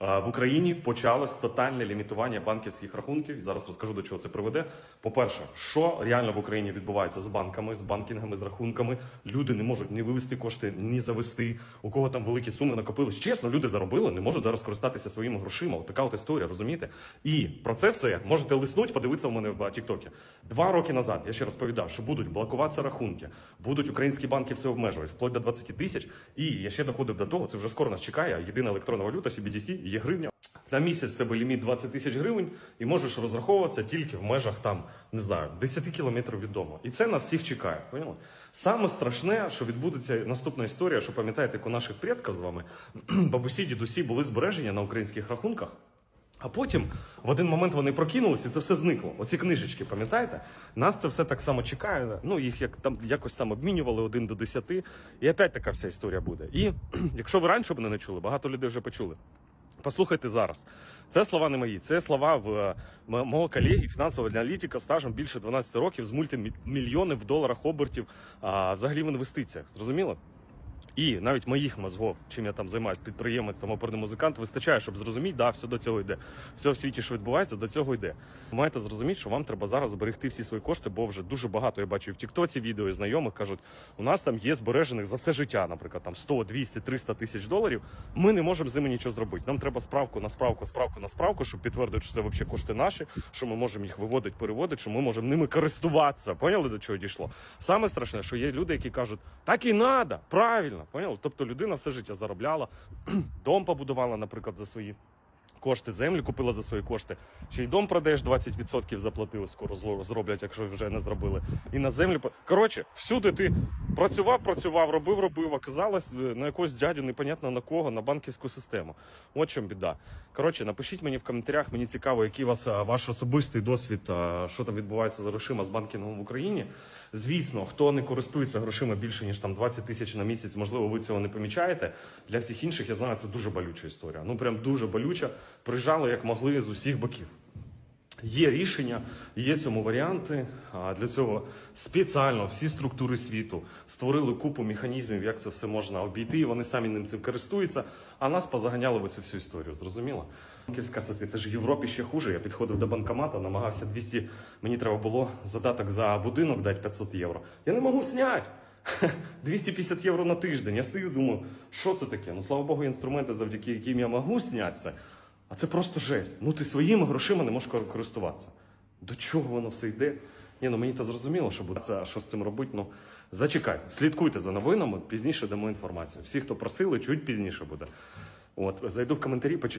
В Україні почалось тотальне лімітування банківських рахунків. Зараз розкажу до чого це приведе. По-перше, що реально в Україні відбувається з банками, з банкінгами, з рахунками. Люди не можуть ні вивести кошти, ні завести. У кого там великі суми накопились. Чесно, люди заробили, не можуть зараз користатися своїми грошима. От така от історія, розумієте? І про це все можете лиснути, подивитися у мене в Тіктокі. Два роки назад я ще розповідав, що будуть блокуватися рахунки, будуть українські банки все обмежувати, вплоть до 20 тисяч. І я ще доходив до того, це вже скоро нас чекає. Єдина електронна валюта CBDC є гривня. На місяць в тебе ліміт 20 тисяч гривень, і можеш розраховуватися тільки в межах там, не знаю, 10 кілометрів від дому. І це на всіх чекає. Поняли? Саме страшне, що відбудеться наступна історія, що пам'ятаєте, у наших предків з вами бабусі, дідусі були збереження на українських рахунках. А потім в один момент вони прокинулися, і це все зникло. Оці книжечки, пам'ятаєте? Нас це все так само чекає. Ну їх як там якось там обмінювали один до десяти. І опять така вся історія буде. І якщо ви раніше б не чули, багато людей вже почули. Послухайте зараз. Це слова не мої, це слова в е, мого колеги, фінансового аналітика стажем більше 12 років з мультимільйонів в доларах обертів, а, взагалі в інвестиціях. Зрозуміло? І навіть моїх мозгов, чим я там займаюся, підприємець, там оперний музикант, вистачає, щоб зрозуміти, да, все до цього йде. Все в світі, що відбувається, до цього йде. Маєте зрозуміти, що вам треба зараз зберегти всі свої кошти, бо вже дуже багато я бачу і в Тіктоці відео і знайомих кажуть, у нас там є збережених за все життя, наприклад, там 100, 200, 300 тисяч доларів. Ми не можемо з ними нічого зробити. Нам треба справку на справку, справку на справку, щоб підтвердити, що це взагалі кошти наші, що ми можемо їх виводити, переводити, що ми можемо ними користуватися. Поняли до чого дійшло? Саме страшне, що є люди, які кажуть, так і надо, правильно, поняли? Тобто людина все життя заробляла, дом побудувала, наприклад, за свої. Кошти землю купила за свої кошти. Ще й дом продаєш 20% заплатили, скоро зроблять, якщо вже не зробили. І на землю коротше, всюди ти працював, працював, робив, робив, оказалось е, на якогось дядю, непонятно на кого, на банківську систему. От чому біда. Коротше, напишіть мені в коментарях, мені цікаво, який у вас ваш особистий досвід, що там відбувається з грошима з банкінгом в Україні. Звісно, хто не користується грошима більше ніж там 20 тисяч на місяць, можливо, ви цього не помічаєте. Для всіх інших я знаю, це дуже болюча історія. Ну прям дуже болюча. Прижали як могли з усіх боків. Є рішення, є цьому варіанти. А для цього спеціально всі структури світу створили купу механізмів, як це все можна обійти. Вони самі ним цим користуються, а нас позаганяли в цю всю історію. Зрозуміло? Банківська система, це ж в Європі ще хуже. Я підходив до банкомата, намагався 200, Мені треба було задаток за будинок дати 500 євро. Я не можу зняти. 250 євро на тиждень. Я стою, думаю, що це таке? Ну слава Богу, інструменти, завдяки яким я можу зняти це. А це просто жесть. Ну ти своїми грошима не можеш користуватися. До чого воно все йде? Ні, ну мені то зрозуміло, що буде це, що з цим робити. Ну зачекай, слідкуйте за новинами, пізніше дамо інформацію. Всі, хто просили, чуть пізніше буде. От зайду в коментарі, почитаю.